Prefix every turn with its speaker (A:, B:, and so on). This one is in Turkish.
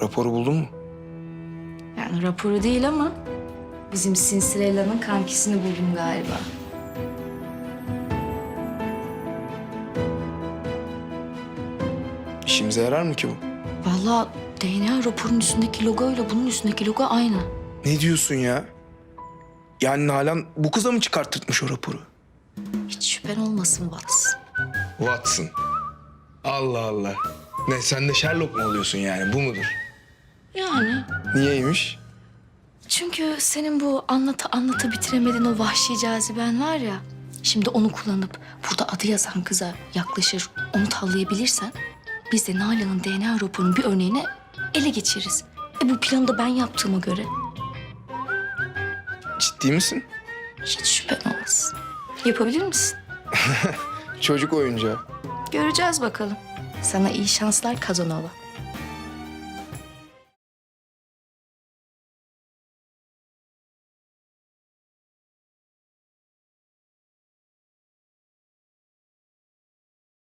A: Raporu buldun mu?
B: Yani raporu değil ama bizim Sinsirella'nın kankisini buldum galiba.
A: İşimize yarar mı ki bu?
B: Vallahi DNA raporunun üstündeki logoyla bunun üstündeki logo aynı.
A: Ne diyorsun ya? Yani Nalan bu kıza mı çıkarttırtmış o raporu?
B: Hiç şüphen olmasın Watson.
A: Watson. Allah Allah. Ne sen de Sherlock mu oluyorsun yani bu mudur?
B: Yani
A: Niyeymiş?
B: çünkü senin bu anlata anlata bitiremediğin o vahşi caziben var ya. Şimdi onu kullanıp burada adı yazan kıza yaklaşır, onu tavlayabilirsen... ...biz de Nalan'ın DNA raporunun bir örneğini ele geçiririz. E bu planı da ben yaptığıma göre
A: Ciddi misin?
B: hiç şüphen olmasın. Yapabilir misin?
A: Çocuk oyuncağı.
B: Göreceğiz bakalım. Sana iyi şanslar Kazanova.